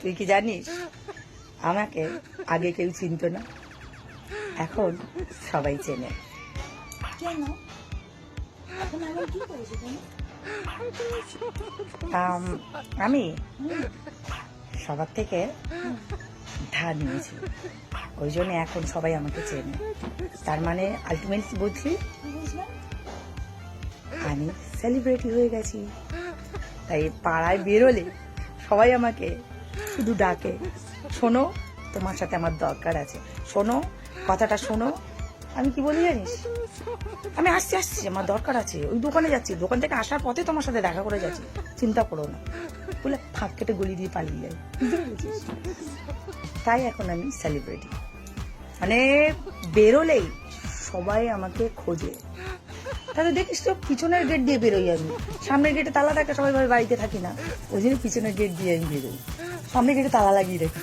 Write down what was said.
তুই কি জানিস? আমাকে আগে কেউ চিনতো না। এখন সবাই চেনে। কেন? আমি সবার থেকে ধার নিয়েছি। ওই জন্য এখন সবাই আমাকে চেনে। তার মানে আলটিমেটলি বুঝলি আমি সেলিব্রিটি হয়ে গেছি। তাই পাড়ায় বেরোলে সবাই আমাকে শুধু ডাকে। শোনো, তোমার সাথে আমার দরকার আছে। শোনো, কথাটা শোনো। আমি কি বলি জানিস? আমি আসছি আসছি, আমার দরকার আছে। ওই দোকানে যাচ্ছি। দোকান থেকে আসার পথে তোমার সাথে দেখা করে যাচ্ছি। চিন্তা করো না। বলে ফাঁক কেটে গলি দিয়ে পালিয়ে যাই। তাই এখন আমি সেলিব্রিটি মানে বেরোলেই সবাই আমাকে খোঁজে। তাহলে দেখিস তো, পিছনের গেট দিয়ে বেরোই আমি। সামনের গেটে তালা থাকে, সবাই বাড়িতে থাকি না। ওই জন্য পিছনের গেট দিয়ে আমি বেরোই। সামনের গেটে তালা লাগিয়ে রাখি।